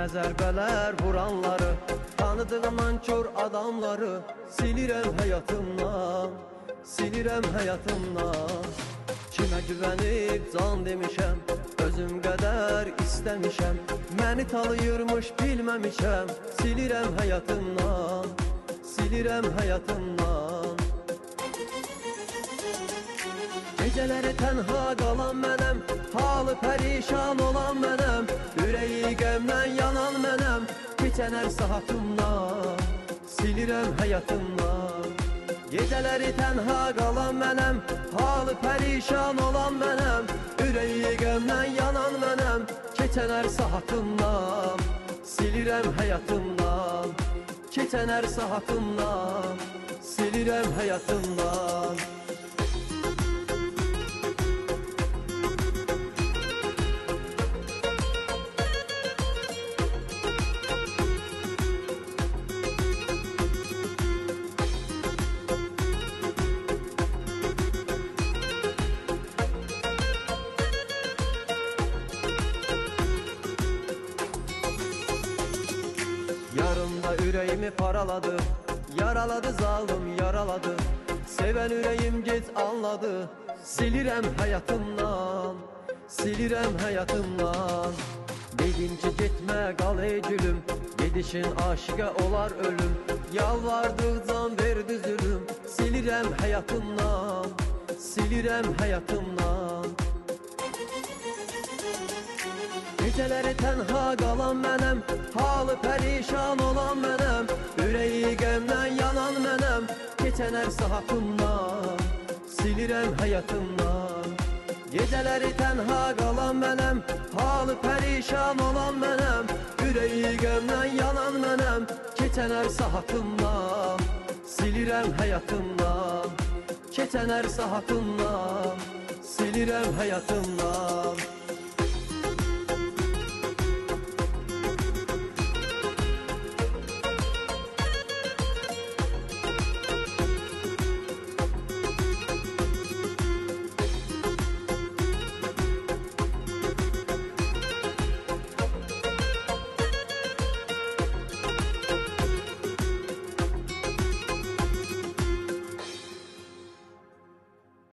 Mənə zərbələr vuranları Tanıdığım nankor adamları Silirəm həyatımdan Silirəm həyatımdan Kimə güvənib can demişəm Özüm qədər istəmişəm Məni tanıyırmış bilməmişəm Silirəm həyatımdan Silirəm həyatımdan Geceleri tenha qalan mənəm Halı pərişan olan mənəm Ürəyi qəmdən yanan mənəm Keçən hər saatımdan Silirəm həyatımdan Geceleri tenha qalan mənəm Halı pərişan olan mənəm Ürəyi qəmdən yanan mənəm Keçən hər saatımdan Silirəm həyatımdan Keçən hər saatımdan Silirəm həyatımdan Yarımda yüreğimi paraladı. Yaraladı zalim yaraladı. Seven yüreğim geç anladı. Silirem hayatımdan Silirem hayatımdan. Dedim ki gitme kal ey gülüm. Gedişin aşıqa olar ölüm. Yalvardıqcan verdi zulüm. Silirem hayatımdan Silirem hayatımdan Geceleri tenha qalan mənəm Halı pərişan olan mənəm Ürəyi qəmdən yanan mənəm Keçən hər saatımdan Silirəm həyatımdan Geceleri tenha qalan mənəm Halı pərişan olan mənəm Ürəyi qəmdən yanan mənəm Keçən hər saatımdan Silirəm həyatımdan Keçən hər saatımdan Silirəm həyatımdan